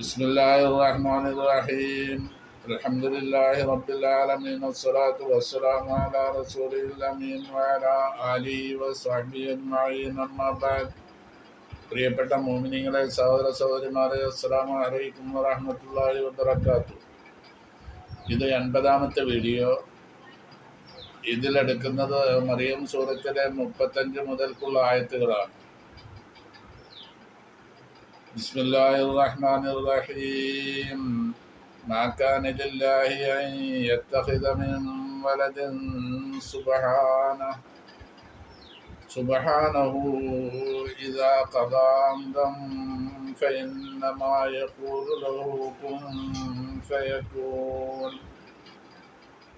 بسم الله الرحمن الرحيم الحمد لله رب العالمين والصلاة والسلام على رسوله الأمين وعلى آله وصحبه أجمعين أما بعد പ്രിയപ്പെട്ട മോമിനിങ്ങളെ സഹോദര സഹോദരിമാരെ അസ്സലാമു അലൈക്കും വറഹ്മത്തുള്ളാഹി വബറകാത്തു ഇത് എൺപതാമത്തെ വീഡിയോ ഇതിലെടുക്കുന്നത് മറിയം സൂറത്തിലെ മുപ്പത്തഞ്ച് മുതൽക്കുള്ള ആയത്തുകളാണ് بسم الله الرحمن الرحيم ما كان لله أن يتخذ من ولد سبحانه سبحانه إذا قضى أمرا فإنما يقول له كن فيكون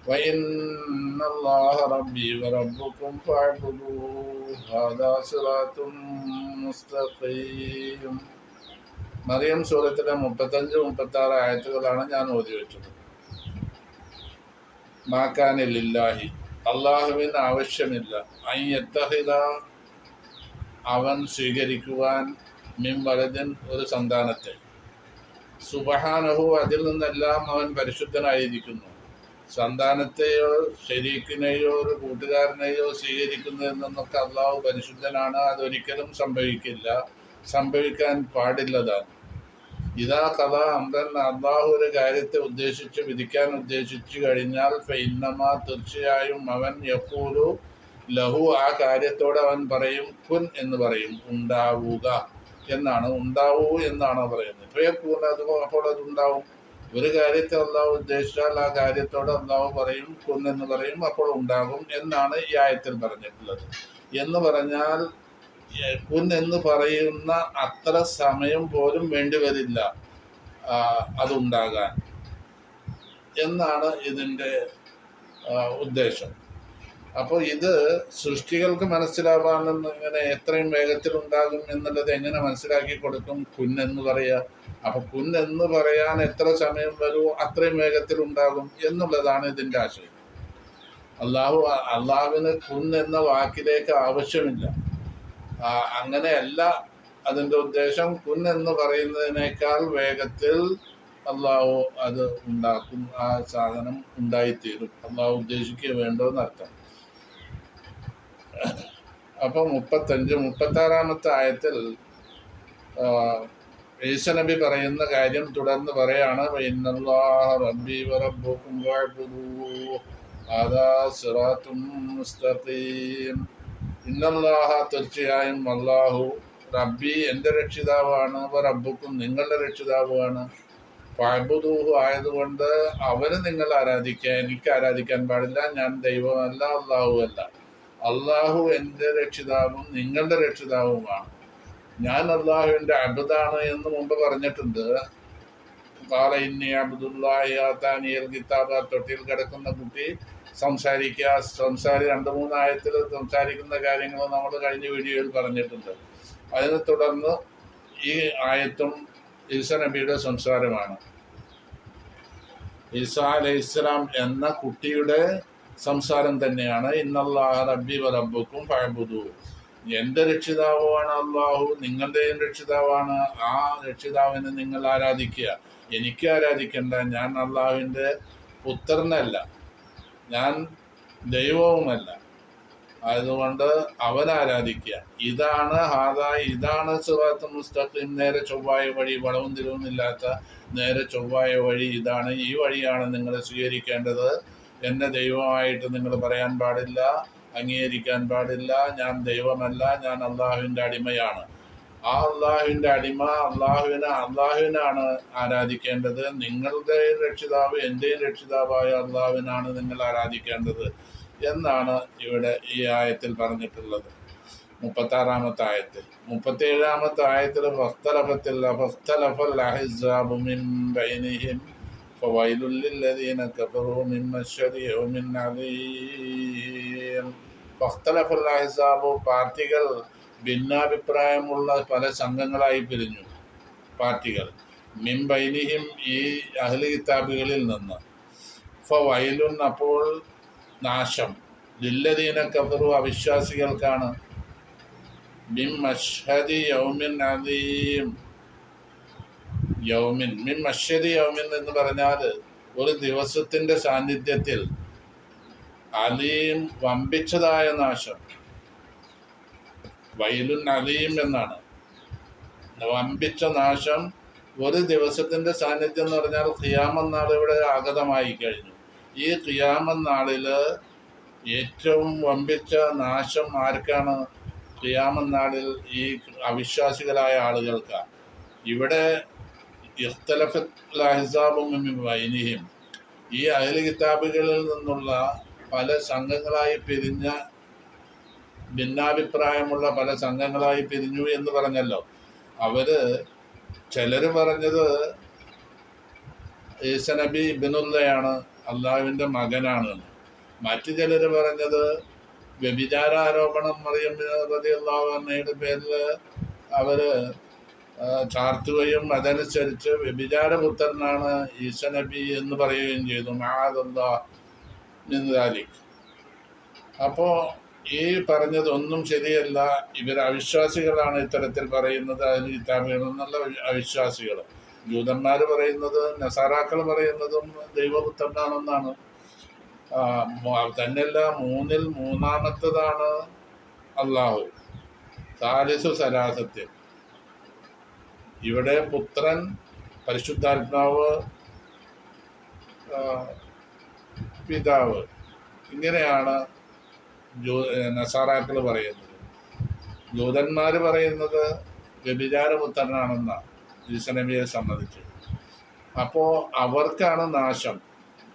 وإن الله ربي وربكم فاعبدوه هذا صراط مستقيم മറിയം സൂറത്തിലെ മുപ്പത്തഞ്ച് മുപ്പത്തി ആറ് ആയത്തുകളാണ് ഞാൻ ഓതി വെച്ചത്. മാക്കാനില്ലാഹി അള്ളാഹുവിന് ആവശ്യമില്ല. അയ്യത്തഹിത അവൻ സ്വീകരിക്കുവാൻ മിം വലതിൻ ഒരു സന്താനത്തെ. സുബഹാനഹു അതിൽ നിന്നെല്ലാം അവൻ പരിശുദ്ധനായിരിക്കുന്നു. സന്താനത്തെയോ ശരീക്കിനെയോ ഒരു കൂട്ടുകാരനെയോ സ്വീകരിക്കുന്നതിൽ നിന്നൊക്കെ അള്ളാഹു പരിശുദ്ധനാണ് അതൊരിക്കലും സംഭവിക്കില്ല. സംഭവിക്കാൻ പാടില്ലതാണ്. ഇതാ കഥ. അന്തൻ അള്ളാഹു ഒരു കാര്യത്തെ ഉദ്ദേശിച്ച് വിധിക്കാൻ ഉദ്ദേശിച്ചു കഴിഞ്ഞാൽ ഫൈന്നമ തീർച്ചയായും അവൻ യക്കൂലു ലഹു ആ കാര്യത്തോട് അവൻ പറയും കുൻ എന്ന് പറയും ഉണ്ടാവുക എന്നാണ്. ഉണ്ടാവൂ എന്നാണ് പറയുന്നത്? ഫയക്കൂൻ അത് അപ്പോൾ അത് ഉണ്ടാവും. ഒരു കാര്യത്തെ അള്ളാഹു ഉദ്ദേശിച്ചാൽ ആ കാര്യത്തോട് അള്ളാഹു പറയും കുൻ എന്ന് പറയും അപ്പോൾ ഉണ്ടാകും എന്നാണ് ഈ ആയത്തിൽ പറഞ്ഞിട്ടുള്ളത്. എന്ന് പറഞ്ഞാൽ കുൻ എന്ന് പറയുന്ന അത്ര സമയം പോലും വേണ്ടിവരില്ല അതുണ്ടാകാൻ എന്നാണ് ഇതിന്റെ ഉദ്ദേശം. അപ്പോൾ ഇത് സൃഷ്ടികൾക്ക് മനസ്സിലാവാമെന്ന് ഇങ്ങനെ എത്രയും വേഗത്തിൽ ഉണ്ടാകും എന്നുള്ളത് എങ്ങനെ മനസ്സിലാക്കി കൊടുക്കും കുന്നെന്ന് പറയുക? അപ്പൊ കുന്നെന്ന് പറയാൻ എത്ര സമയം വരുമോ അത്രയും വേഗത്തിൽ ഉണ്ടാകും എന്നുള്ളതാണ് ഇതിന്റെ ആശയം. അള്ളാഹു അള്ളാഹുവിന് കുന്നെന്ന വാക്കിലേക്ക് ആവശ്യമില്ല. അങ്ങനെയല്ല. അതിന്റെ ഉദ്ദേശം കുൻ എന്ന് പറയുന്നതിനേക്കാൾ വേഗത്തിൽ അള്ളാഹു അത് ഉണ്ടാക്കും ആ സാധനം ഉണ്ടായിത്തീരും. അള്ളാഹു ഉദ്ദേശിക്കുക വേണ്ടോന്ന് അർത്ഥം. അപ്പൊ മുപ്പത്തഞ്ച് മുപ്പത്താറാമത്തെ ആയത്തിൽ ഈസ നബി പറയുന്ന കാര്യം തുടർന്ന് പറയാണ് റബ്ബി ഇന്നല്ലാഹ തീർച്ചയായും അള്ളാഹു റബ്ബി എന്റെ രക്ഷിതാവാണ് റബ്ബുക്കും നിങ്ങളുടെ രക്ഷിതാവുമാണ്. പാബുദൂഹു ആയതുകൊണ്ട് അവന് നിങ്ങൾ ആരാധിക്കുക എനിക്ക് ആരാധിക്കാൻ പാടില്ല ഞാൻ ദൈവമല്ല അള്ളാഹു അല്ല. അള്ളാഹു എന്റെ രക്ഷിതാവും നിങ്ങളുടെ രക്ഷിതാവുമാണ്. ഞാൻ അള്ളാഹുവിന്റെ അബുദാണ് എന്ന് മുമ്പ് പറഞ്ഞിട്ടുണ്ട്. കാല ഇന്നി അബ്ദുല്ലാഹിയാത്താനിയൽ കിതാബ് തൊട്ടിയിൽ കിടക്കുന്ന കുട്ടി സംസാരിക്കുക സംസാരി രണ്ട് മൂന്നായത്തിൽ സംസാരിക്കുന്ന കാര്യങ്ങൾ നമ്മൾ കഴിഞ്ഞ വീഡിയോയിൽ പറഞ്ഞിട്ടുണ്ട്. അതിനെ തുടർന്ന് ഈ ആയത്തും ഈസ നബിയുടെ സംസാരമാണ്. ഈസ അലൈഹി ഇസ്ലാം എന്ന കുട്ടിയുടെ സംസാരം തന്നെയാണ്. ഇന്നല്ലാഹ റബ്ബി റബ്ബുക്കും പഴബുദു എന്റെ രക്ഷിതാവുമാണ് അള്ളാഹു നിങ്ങളുടെയും രക്ഷിതാവാണ്. ആ രക്ഷിതാവിനെ നിങ്ങൾ ആരാധിക്കുക. എനിക്ക് ആരാധിക്കേണ്ട ഞാൻ അള്ളാഹുവിന്റെ പുത്രനല്ല. ഞാൻ ദൈവവുമല്ല. അതുകൊണ്ട് അവൻ ആരാധിക്കുക ഇതാണ് ഹാദാ ഇതാണ് സുറാത്ത് മുസ്തഖിം. നേരെ ചൊവ്വായ വഴി വളവും തിരിവുമില്ലാത്ത നേരെ ചൊവ്വായ വഴി ഇതാണ് ഈ വഴിയാണ് നിങ്ങൾ സ്വീകരിക്കേണ്ടത്. എന്നെ ദൈവമായിട്ട് നിങ്ങൾ പറയാൻ പാടില്ല അംഗീകരിക്കാൻ പാടില്ല. ഞാൻ ദൈവമല്ല ഞാൻ അള്ളാഹുവിന്റെ അടിമയാണ്. ആ അള്ളാഹുവിൻ്റെ അടിമ അള്ളാഹുവിനെ അള്ളാഹുവിനാണ് ആരാധിക്കേണ്ടത് നിങ്ങളുടെ രക്ഷിതാവ് എൻ്റെയും രക്ഷിതാവായ അള്ളാഹുവിനാണ് നിങ്ങൾ ആരാധിക്കേണ്ടത് എന്നാണ് ഇവിടെ ഈ ആയത്തിൽ പറഞ്ഞിട്ടുള്ളത് മുപ്പത്താറാമത്തെ ആയത്തിൽ മുപ്പത്തേഴാമത്തെ ആയത്തിൽ ഫസ്തലഫത്തിൽ ഫസ്തലഫൽ അഹിസാബു മിൻ ബൈനിഹിം فويل للذين كفروا من مشهد يوم عليم فاختلف الأحزاب പാർട്ടികൾ ഭിന്നാഭിപ്രായമുള്ള പല സംഘങ്ങളായി പിരിഞ്ഞു പാർട്ടികൾ. മിംബൈനിഹിം ഈ അഹ്ലി കിതാബുകളിൽ നിന്ന്. ഫവൈലുൻ അപ്പോൾ നാശം. ലില്ലദീന കഫറു അവിശ്വാസികൾക്കാണ്. മിം മഷദി യൗമിൻ അദീം. യൗമിൻ. മിം മഷദി യൗമിൻ എന്ന് പറഞ്ഞാൽ ഒരു ദിവസത്തിന്റെ സാന്നിധ്യത്തിൽ അലീം വമ്പിച്ചതായ നാശം. വയലുൻ അലീം എന്നാണ്. വമ്പിച്ച നാശം ഒരു ദിവസത്തിന്റെ സാന്നിധ്യം എന്ന് പറഞ്ഞാൽ ഖിയാമം നാൾ ഇവിടെ ആഗതമായി കഴിഞ്ഞു. ഈ ഖിയാമം നാളിൽ ഏറ്റവും വമ്പിച്ച നാശം ആർക്കാണ്? ഖിയാമം നാളിൽ ഈ അവിശ്വാസികളായ ആളുകൾക്കാണ്. ഇവിടെ ഇഖ്തലഫിസാബും ഈ അഹ്ലി കിതാബുകളിൽ നിന്നുള്ള പല സംഘങ്ങളായി പിരിഞ്ഞ ഭിന്നാഭിപ്രായമുള്ള പല സംഘങ്ങളായി പിരിഞ്ഞു എന്ന് പറഞ്ഞല്ലോ. അവർ ചിലർ പറഞ്ഞത് ഈസനബി ഇബിനുള്ളയാണ് അള്ളാഹുവിന്റെ മകനാണ് മറ്റു ചിലർ പറഞ്ഞത് വ്യഭിചാരോപണം മറിയം റതി അള്ളാഹുയുടെ പേരിൽ അവർ ആ, ചാർത്തുകയും അതനുസരിച്ച് വ്യഭിചാരപുത്രനാണ് ഈസനബി എന്ന് പറയുകയും ചെയ്തു. മഹാദ് അപ്പോ ഈ പറഞ്ഞതൊന്നും ശരിയല്ല. ഇവർ അവിശ്വാസികളാണ് ഇത്തരത്തിൽ പറയുന്നത്. അതിൽ കിതാബുകൾ എന്നുള്ള അവിശ്വാസികൾ ജൂതന്മാർ പറയുന്നത് നസാറാക്കൾ പറയുന്നതും ദൈവപുത്രനാണെന്നാണ്. തന്നെയല്ല മൂന്നിൽ മൂന്നാമത്തതാണ് അള്ളാഹു താലിസു സലാസത്യം. ഇവിടെ പുത്രൻ പരിശുദ്ധാത്മാവ് പിതാവ്. ഇങ്ങനെയാണ് ജൂ നസാറാക്കൾ പറയുന്നത്. ജൂതന്മാർ പറയുന്നത് വ്യഭിചാരപുത്രനാണെന്നാണ്. ഈസനബിയെ സംബന്ധിച്ച്. അപ്പോൾ അവർക്കാണ് നാശം.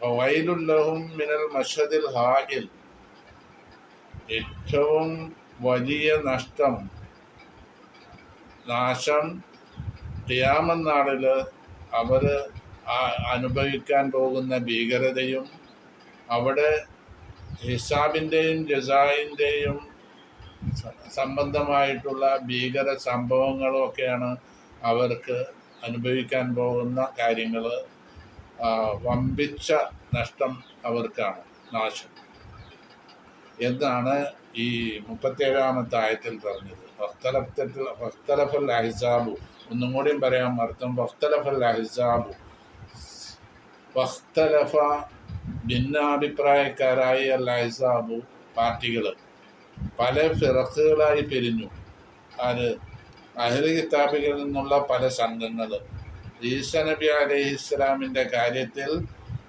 വൈലുല്ലഹും മിനൽ മഷദിൽ ഹായിൽ ഏറ്റവും വലിയ നഷ്ടം നാശം ഖിയാമനാളിൽ അവർ അനുഭവിക്കാൻ പോകുന്ന ഭീകരതയും അവിടെ ഹിസാബിന്റെയും ജസായിന്റെയും സംബന്ധമായിട്ടുള്ള ഭീകര സംഭവങ്ങളൊക്കെയാണ് അവർക്ക് അനുഭവിക്കാൻ പോകുന്ന കാര്യങ്ങൾ വമ്പിച്ച നഷ്ടം അവർക്കാണ് നാശം. എന്നാണ് ഈ മുപ്പത്തേഴാമത്തെ ആയത്തിൽ പറഞ്ഞത്. ഭക്തലഫത്തിൽ ഫഖ്തലഫൽ അഹിസാബു ഒന്നും കൂടിയും പറയാൻ അർത്ഥം ഫഖ്തലഫൽ അഹിസാബു ഫഖ്തലഫ ഭിന്നാഭിപ്രായക്കാരായ അല്ല ഇസാബു പാർട്ടികൾ പല ഫിറക്കുകളായി പിരിഞ്ഞു. അത് അഹ്ലി കിതാബികളിൽ നിന്നുള്ള പല സംഘങ്ങൾ ഈസ നബി ഇസ്ലാമിന്റെ കാര്യത്തിൽ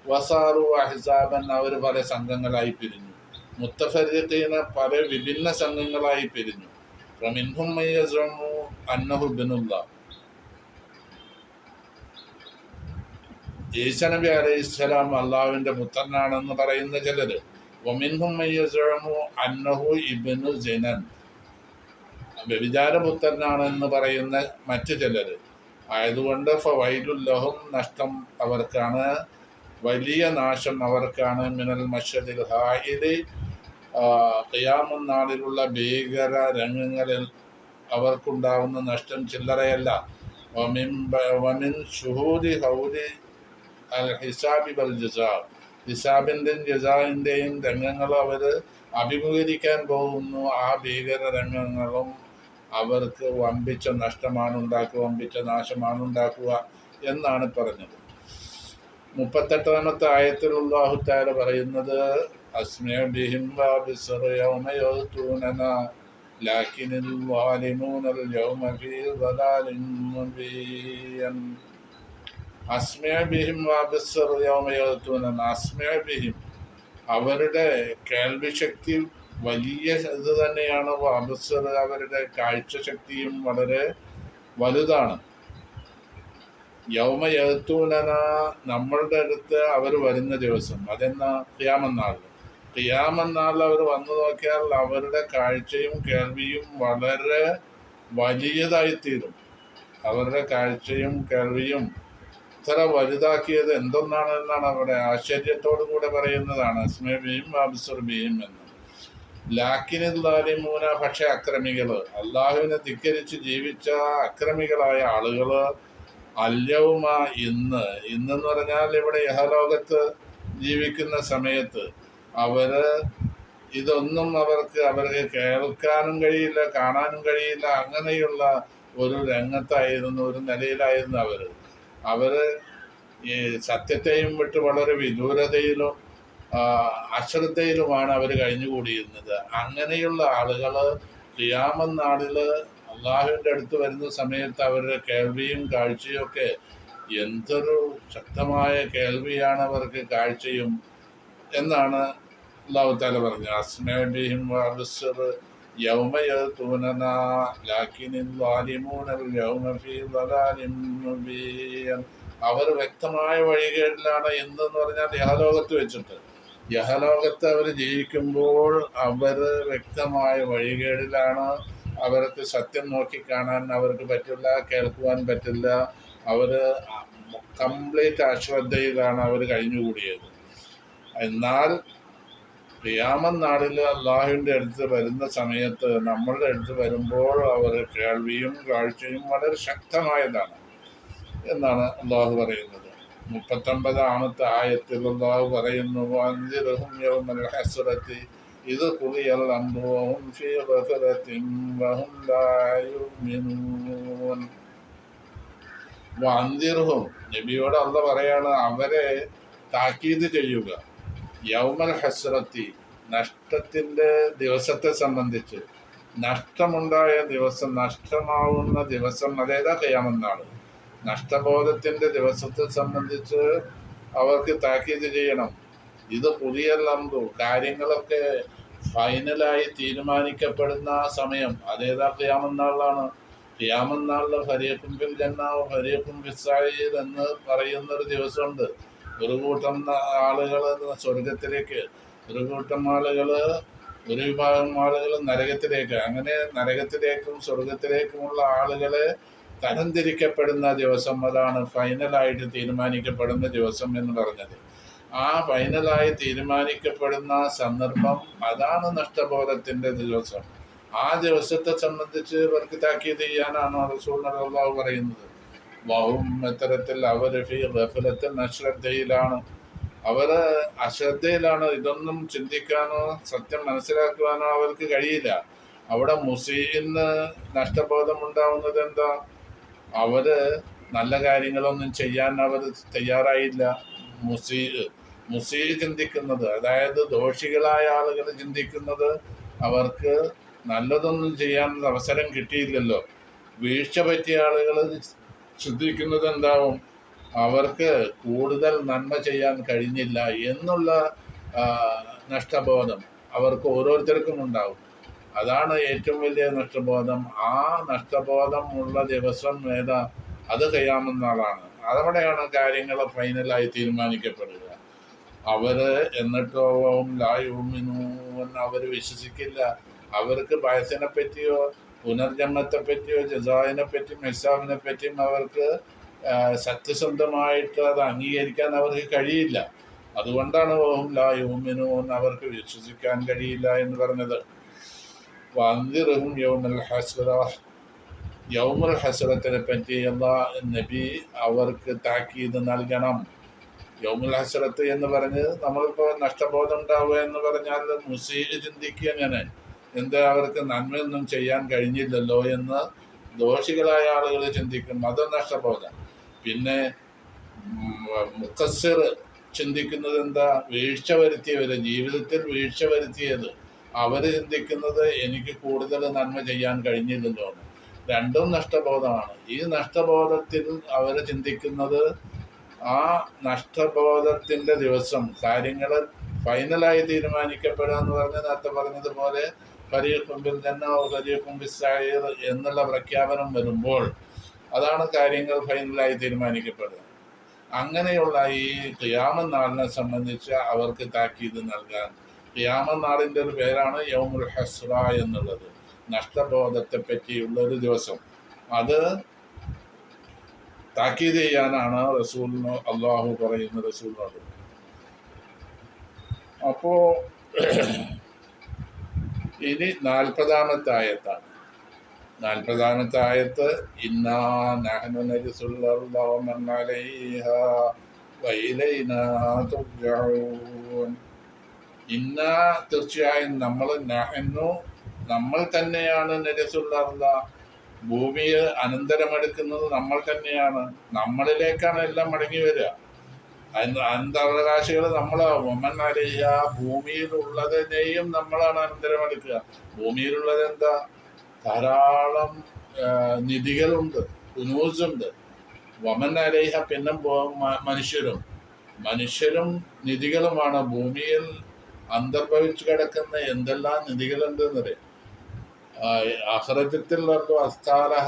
വസാറു അഹിസാബൻ അവർ പല സംഘങ്ങളായി പിരിഞ്ഞു. മുത്തഫരീഖീന പല വിഭിന്ന സംഘങ്ങളായി പിരിഞ്ഞു. മയ്യസമു അന്നഹു ബിനുള്ള ഈസ നബി അലൈഹി സ്വലാം അള്ളാഹുവിന്റെ പുത്രനാണെന്ന് പറയുന്ന ചിലര് വമിൻഹും മയ്യസമു അന്നഹു വ്യഭിചാരപുത്രനാണെന്ന് പറയുന്ന മറ്റു ചിലര് ആയതുകൊണ്ട് ഫൈലുല്ലഹും നഷ്ടം അവർക്കാണ് വലിയ നാശം അവർക്കാണ് മിനൽ മഷദിൽ ഹായിലി ഖിയാമം നാളിലുള്ള ഭീകര രംഗങ്ങളിൽ അവർക്കുണ്ടാവുന്ന നഷ്ടം ചില്ലറയല്ല. വമിൻ ഷുഹൂദി ഹൗലി അൽ ഹിസാബി ബൽ ജസാ. ഹിസാബിന്റെയും ജസാവിന്റെയും രംഗങ്ങൾ അവർ അഭിമുഖീകരിക്കാൻ പോകുന്നു. ആ ഭീകര രംഗങ്ങളും അവർക്ക് വമ്പിച്ച നഷ്ടമാണ് ഉണ്ടാക്കുക വമ്പിച്ച നാശമാണ് ഉണ്ടാക്കുക എന്നാണ് പറഞ്ഞത്. മുപ്പത്തെട്ടാമത്തെ ആയത്തിൽ ഉള്ളാഹുത്താര പറയുന്നത് അസ്മിയ ബിഹിം വാബിസ്റ യൗമ യൗതൂനന ലാക്കിനിൽ വാലിമൂനൽ യൗമ ഫീ ളലാലിൻ മുബീൻ അസ്മിയ ബിഹിം. വാബിസ്റ യൗമ യൗതൂനന അസ്മിയ ബിഹിം അവരുടെ കേൾവിശക്തി വലിയ ഇത് തന്നെയാണ്. വാബസ് അവരുടെ കാഴ്ച ശക്തിയും വളരെ വലുതാണ്. യൗമ യഹത്തൂനന നമ്മളുടെ അടുത്ത് അവർ വരുന്ന ദിവസം അതെന്നാ? ക്രിയാമെന്നാളിൽ ക്രിയാമെന്നാളിൽ അവർ വന്നു നോക്കിയാൽ അവരുടെ കാഴ്ചയും കേൾവിയും വളരെ വലിയതായിത്തീരും. അവരുടെ കാഴ്ചയും കേൾവിയും ഇത്ര വലുതാക്കിയത് എന്തൊന്നാണ് എന്നാണ് അവിടെ ആശ്ചര്യത്തോടു കൂടെ പറയുന്നതാണ്. അസ്മബിയും അബ്സുർബിയും എന്ന്. ലാക്കിനില്ലാലിമൂന പക്ഷെ അക്രമികൾ അള്ളാഹുവിനെ ധിക്കരിച്ച് ജീവിച്ച അക്രമികളായ ആളുകൾ അല്യവുമ ഇന്ന്. ഇന്നെന്ന് പറഞ്ഞാൽ ഇവിടെ യഹലോകത്ത് ജീവിക്കുന്ന സമയത്ത് അവർ ഇതൊന്നും അവർക്ക് അവർക്ക് കേൾക്കാനും കഴിയില്ല കാണാനും കഴിയില്ല അങ്ങനെയുള്ള ഒരു രംഗത്തായിരുന്നു ഒരു നിലയിലായിരുന്നു അവർ അവർ ഈ സത്യത്തെയും വിട്ട് വളരെ വിദൂരതയിലും അശ്രദ്ധയിലുമാണ് അവർ കഴിഞ്ഞുകൂടിയിരുന്നത്. അങ്ങനെയുള്ള ആളുകൾ ക്രിയാമൻ നാളിൽ അള്ളാഹുവിന്റെ അടുത്ത് വരുന്ന സമയത്ത് അവരുടെ കേൾവിയും കാഴ്ചയും ഒക്കെ എന്തൊരു ശക്തമായ കേൾവിയാണ് അവർക്ക് കാഴ്ചയും എന്നാണ് അള്ളാഹു താല പറഞ്ഞത്. അസ്മേബിഹിം വാബിസ്ർ യൗമ يأتوننا لكن الظالمون യൗമ ഫീ ളലാലിൻ مبين. അവർ വ്യക്തമായ വഴികേടിലാണ് എന്തെന്ന് പറഞ്ഞാൽ യഹലോകത്ത് വെച്ചിട്ട്. യഹലോകത്ത് അവർ ജീവിക്കുമ്പോൾ അവർ വ്യക്തമായ വഴികേടിലാണ് അവർക്ക് സത്യം നോക്കിക്കാണാൻ അവർക്ക് പറ്റില്ല കേൾക്കുവാൻ പറ്റില്ല. അവർ കംപ്ലീറ്റ് അശ്രദ്ധയിലാണ് അവർ കഴിഞ്ഞുകൂടിയത്. എന്നാൽ ക്രിയാമൻ നാളിൽ അള്ളാഹുവിന്റെ അടുത്ത് വരുന്ന സമയത്ത് നമ്മളുടെ അടുത്ത് വരുമ്പോൾ അവർ കേൾവിയും കാഴ്ചയും വളരെ ശക്തമായതാണ് എന്നാണ് അള്ളാഹു പറയുന്നത്. മുപ്പത്തൊമ്പതാമത്തെ ആയത്തിൽ അള്ളാഹു പറയുന്നു "വഅൻദിർഹും യൗമൽ ഇത് കുളിയൽ അംറു വഹും നബിയോട് അല്ല പറയാണ് അവരെ താക്കീത് ചെയ്യുക. യൗമൽ ഹസ്രത്തി നഷ്ടത്തിന്റെ ദിവസത്തെ സംബന്ധിച്ച്. നഷ്ടമുണ്ടായ ദിവസം നഷ്ടമാവുന്ന ദിവസം അതേതാ കയ്യാമെന്നാണ് നഷ്ടബോധത്തിന്റെ ദിവസത്തെ സംബന്ധിച്ച് അവർക്ക് താക്കീത് ചെയ്യണം. ഇത് പുതിയ ലംബു കാര്യങ്ങളൊക്കെ ഫൈനലായി തീരുമാനിക്കപ്പെടുന്ന സമയം അതേതാ ക്യാമന്നാളിലാണ് ക്യാമന്നാളിൽ ഫരിയക്കുമ്പിൽ ജന്നാവ് ഫരിയക്കും ഫിസായിർ എന്ന് പറയുന്നൊരു ദിവസമുണ്ട്. ഒരു കൂട്ടം ആളുകൾ സ്വർഗത്തിലേക്ക് ഒരു കൂട്ടം ആളുകൾ ഒരു വിഭാഗം ആളുകൾ നരകത്തിലേക്ക്. അങ്ങനെ നരകത്തിലേക്കും സ്വർഗത്തിലേക്കുമുള്ള ആളുകളെ തരംതിരിക്കപ്പെടുന്ന ദിവസം അതാണ് ഫൈനലായിട്ട് തീരുമാനിക്കപ്പെടുന്ന ദിവസം എന്ന് പറഞ്ഞത്. ആ ഫൈനലായി തീരുമാനിക്കപ്പെടുന്ന സന്ദർഭം അതാണ് നഷ്ടബോധത്തിന്റെ ദിവസം. ആ ദിവസത്തെ സംബന്ധിച്ച് ഇവർക്ക് താക്കീത് ചെയ്യാനാണ് റസൂൽ അള്ളാഹു പറയുന്നത്. വഹും ഇത്തരത്തിൽ അവർ ഗഫലത്തിൽ അശ്രദ്ധയിലാണ്. അവർ അശ്രദ്ധയിലാണ്. ഇതൊന്നും ചിന്തിക്കാനോ സത്യം മനസ്സിലാക്കുവാനോ അവർക്ക് കഴിയില്ല. അവിടെ മുസീന്ന് നഷ്ടബോധം ഉണ്ടാവുന്നത് എന്താ? അവർ നല്ല കാര്യങ്ങളൊന്നും ചെയ്യാൻ അവർ തയ്യാറായില്ല. മുസീ മുസീ ചിന്തിക്കുന്നത് അതായത് ദോഷികളായ ആളുകൾ ചിന്തിക്കുന്നത് അവർക്ക് നല്ലതൊന്നും ചെയ്യാൻ അവസരം കിട്ടിയില്ലല്ലോ. വീഴ്ച പറ്റിയ ആളുകൾ ചിന്തിക്കുന്നത് എന്താവും? അവർക്ക് കൂടുതൽ നന്മ ചെയ്യാൻ കഴിഞ്ഞില്ല എന്നുള്ള നഷ്ടബോധം അവർക്ക് ഓരോരുത്തർക്കും ഉണ്ടാവും. അതാണ് ഏറ്റവും വലിയ നഷ്ടബോധം. ആ നഷ്ടബോധം ഉള്ള ദിവസം ഏതാ? അത് കഴിയാമെന്ന ആളാണ് അതവിടെയാണ് കാര്യങ്ങൾ ഫൈനലായി തീരുമാനിക്കപ്പെടുക. അവർ എന്നിട്ടോ ലായുമിനൂന്ന് അവർ വിശ്വസിക്കില്ല. അവർക്ക് വയസ്സിനെ പറ്റിയോ പുനർജന്മത്തെ പറ്റിയോ ജസാവിനെ പറ്റിയും ഹിസാബിനെ പറ്റിയും അവർക്ക് സത്യസന്ധമായിട്ട് അത് അംഗീകരിക്കാൻ അവർക്ക് കഴിയില്ല. അതുകൊണ്ടാണ് ഓം ലാ എന്ന് അവർക്ക് വിശ്വസിക്കാൻ കഴിയില്ല എന്ന് പറഞ്ഞത്. യൗമൽ ഹസ്ര യൗമുൽ ഹസ്രത്തിനെ പറ്റി എല്ലാ നബി അവർക്ക് താക്കീത് നൽകണം. യൗമുൽ ഹസ്രത്ത് എന്ന് പറഞ്ഞ് നമ്മളിപ്പോൾ നഷ്ടബോധം ഉണ്ടാവുക എന്ന് പറഞ്ഞാൽ മുസീഹ് ചിന്തിക്കുക അങ്ങനെ എന്താ അവർക്ക് നന്മയൊന്നും ചെയ്യാൻ കഴിഞ്ഞില്ലല്ലോ എന്ന് ദോഷികളായ ആളുകൾ ചിന്തിക്കും. അത് നഷ്ടബോധം പിന്നെ മുക്കസ്സിർ ചിന്തിക്കുന്നത് എന്താ? വീഴ്ച വരുത്തിയവർ ജീവിതത്തിൽ വീഴ്ച വരുത്തിയത്. അവർ ചിന്തിക്കുന്നത് എനിക്ക് കൂടുതൽ നന്മ ചെയ്യാൻ കഴിഞ്ഞില്ലല്ലോ രണ്ടും നഷ്ടബോധമാണ്. ഈ നഷ്ടബോധത്തിൽ അവർ ചിന്തിക്കുന്നത് ആ നഷ്ടബോധത്തിന്റെ ദിവസം കാര്യങ്ങൾ ഫൈനലായി തീരുമാനിക്കപ്പെടുക എന്ന് പറഞ്ഞ നേരത്തെ പറഞ്ഞതുപോലെ ഫരീഖുംബിൽ ജന്നോ ഫരീഖുംബിൽ സായിർ എന്നുള്ള പ്രഖ്യാപനം വരുമ്പോൾ അതാണ് കാര്യങ്ങൾ ഫൈനലായി തീരുമാനിക്കപ്പെടുന്നത് അങ്ങനെയുള്ള ഈ ക്യാമൻ നാളിനെ സംബന്ധിച്ച് അവർക്ക് താക്കീത് നൽകാൻ ക്യാമൻ നാളിന്റെ ഒരു പേരാണ് യൗമുൽ ഹസ്ര എന്നുള്ളത്. നഷ്ടബോധത്തെ പറ്റിയുള്ള ഒരു ദിവസം. അത് താക്കീത് ചെയ്യാനാണ് റസൂലിന് അള്ളാഹു പറയുന്ന റസൂലിനോട്. അപ്പോ ഇനി നാൽപ്പതാമത്തെ ആയത്താണ് നാൽപ്പതാമത്തെ ആയത്ത് ഇന്നാ നഹ്നു ഇന്നാ തീർച്ചയായും നമ്മൾ നഹ്നു നമ്മൾ തന്നെയാണ് നരസുള്ള ഭൂമിയെ അനന്തരമെടുക്കുന്നത് നമ്മൾ തന്നെയാണ്. നമ്മളിലേക്കാണ് എല്ലാം മടങ്ങി വരിക. അന- അനന്തരാവകാശികൾ നമ്മളാവും ഒമൻ ഭൂമിയിലുള്ളതിനെയും നമ്മളാണ് അനന്തരമെടുക്കുക ഭൂമിയിലുള്ളത് എന്താ ധാരാളം നിധികളുണ്ട് കുനൂസുണ്ട്. വമനരേഹ പിന്നെ മനുഷ്യരും. മനുഷ്യരും നിധികളുമാണ്. ഭൂമിയിൽ അന്തർഭവിച്ചു കിടക്കുന്ന എന്തെല്ലാം നിധികളുണ്ട് എന്നറിയാം അഹ്റജത്തിലുള്ള അസ്താലഹ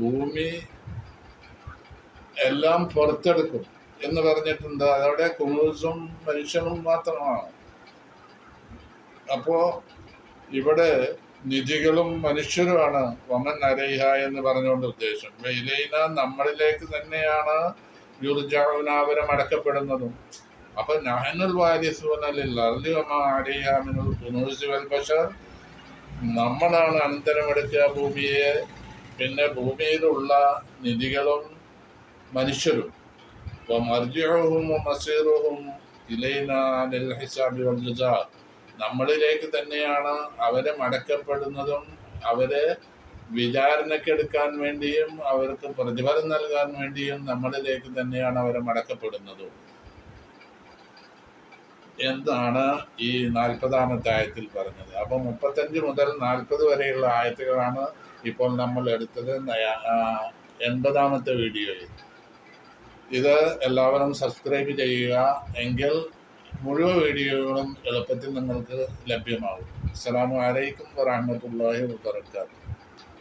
ഭൂമി എല്ലാം പുറത്തെടുക്കും. എന്ന് പറഞ്ഞിട്ടുണ്ട്. അതവിടെ കുണൂസും മനുഷ്യനും മാത്രമാണ്. അപ്പോൾ ഇവിടെ നിധികളും മനുഷ്യരുമാണ്. വമൻ അരൈഹ എന്ന് പറഞ്ഞുകൊണ്ട് ഉദ്ദേശം. വെയിലൈന നമ്മളിലേക്ക് തന്നെയാണ് യുർജാവിനാവരം അടക്കപ്പെടുന്നതും. അപ്പൊ നഹനുൽ വാരിസൂനലിൽ അർലിവമാരിയാമിനുൽ കുനൂസി വൽ ബഷർ. നമ്മളാണ് അനന്തരമെടുക്കുക ഭൂമിയെ. പിന്നെ ഭൂമിയിലുള്ള നിധികളും മനുഷ്യരും. മർജിഹും മസീറുഹും ഇലൈന ലിൽ ഹിസാബി വൽ നമ്മളിലേക്ക് തന്നെയാണ് അവരെ മടക്കപ്പെടുന്നതും അവരെ വിചാരണക്കെടുക്കാൻ വേണ്ടിയും അവർക്ക് പ്രതിഫലം നൽകാൻ വേണ്ടിയും നമ്മളിലേക്ക് തന്നെയാണ് അവരെ മടക്കപ്പെടുന്നതും. എന്താണ് ഈ നാൽപ്പതാമത്തെ ആയത്തിൽ പറഞ്ഞത്? അപ്പോൾ മുപ്പത്തഞ്ച് മുതൽ നാൽപ്പത് വരെയുള്ള ആയത്തുകളാണ് ഇപ്പോൾ നമ്മൾ എടുത്തത്. എൺപതാമത്തെ വീഡിയോയിൽ. ഇത് എല്ലാവരും സബ്സ്ക്രൈബ് ചെയ്യുക എങ്കിൽ മുഴുവൻ വീഡിയോകളും എളുപ്പത്തിൽ നിങ്ങൾക്ക് ലഭ്യമാകും. അസ്സാം വലൈക്കും വറഹ്മത്തുള്ളാഹി വബറകാതുഹു.